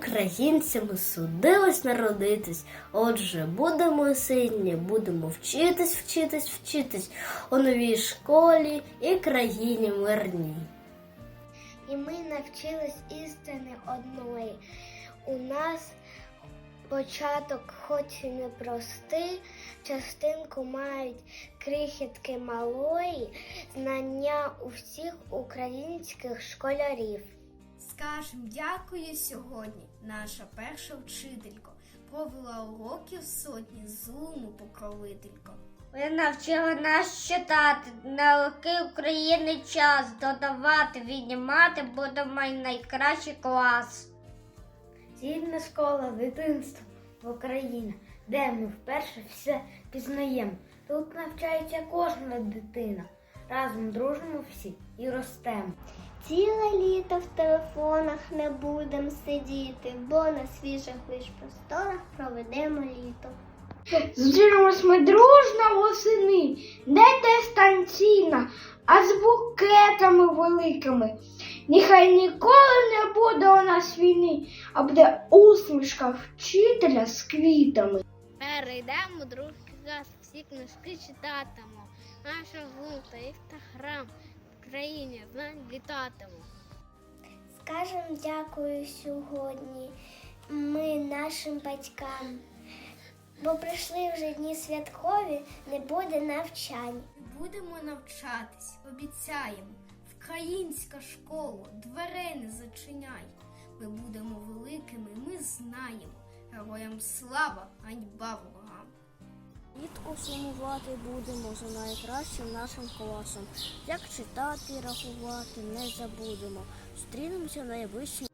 українцями судилось народитись. Отже, будемо сильні, будемо вчитись, вчитись, вчитись у новій школі і країні мирній. І ми навчились істини одної. У нас початок хоч і непростий, частинку мають крихітки малої, знання у всіх українських школярів. Скажем дякую сьогодні, наша перша вчителько. Провела уроків сотні зуму покровителько. Ви навчили нас читати, на роки України час додавати, віднімати будемо найкращий клас. Згідна школа дитинства в Україні, де ми вперше все пізнаємо. Тут навчається кожна дитина. Разом дружимо всі і ростемо. Ціле літо в телефонах не будемо сидіти, бо на свіжих лиш просторах проведемо літо. Зустрінемось ми дружно восени, не дистанційно, а з букетами великими. Нехай ніколи не буде у нас війни, а буде усмішка вчителя з квітами. Перейдемо другий раз, всі книжки читатимемо. Наша гунта, інстаграм в країні знань літатимемо. Скажем дякую сьогодні ми нашим батькам, бо прийшли вже дні святкові, не буде навчань. Будемо навчатись, обіцяємо. Українська школа, дверей не зачиняй. Ми будемо великими, ми знаємо. Героям слава, ганьба ворогам. Влітку сумувати будемо за найкращим нашим класом. Як читати рахувати не забудемо. Зустрінемося найближчим